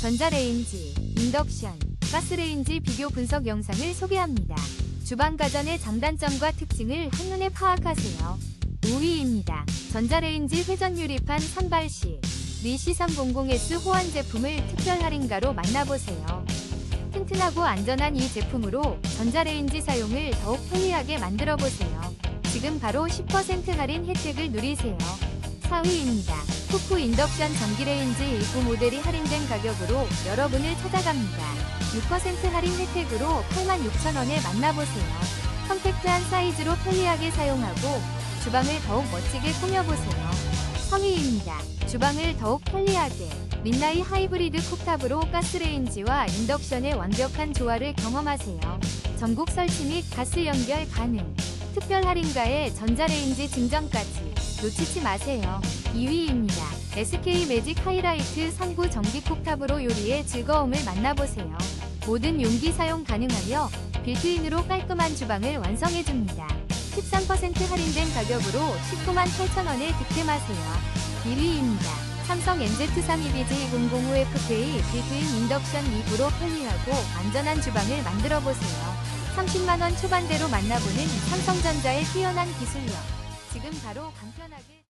전자레인지, 인덕션, 가스레인지 비교 분석 영상을 소개합니다. 주방 가전의 장단점과 특징을 한눈에 파악하세요. 5위입니다. 전자레인지 회전 유리판 선발 시 리시 300S 호환 제품을 특별 할인가로 만나보세요. 튼튼하고 안전한 이 제품으로 전자레인지 사용을 더욱 편리하게 만들어 보세요. 지금 바로 10% 할인 혜택을 누리세요. 4위입니다. 쿠쿠 인덕션 전기레인지 일부 모델이 할인된 가격으로 여러분을 찾아갑니다. 6% 할인 혜택으로 86,000원에 만나보세요. 컴팩트한 사이즈로 편리하게 사용하고 주방을 더욱 멋지게 꾸며보세요. 성의입니다. 주방을 더욱 편리하게 린나이 하이브리드 쿡탑으로 가스레인지와 인덕션의 완벽한 조화를 경험하세요. 전국 설치 및 가스 연결 가능. 특별 할인가에 전자레인지 증정까지 놓치지 마세요. 2위입니다. SK 매직 하이라이트 선구 전기 쿡탑으로 요리의 즐거움을 만나보세요. 모든 용기 사용 가능하며 빌트인으로 깔끔한 주방을 완성해줍니다. 13% 할인된 가격으로 19만 8천원에 득템하세요. 1위입니다. 삼성 NZ32BG005FK 빌트인 인덕션 2부로 편리하고 안전한 주방을 만들어보세요. 30만원 초반대로 만나보는 삼성전자의 뛰어난 기술력. 지금 바로 간편하게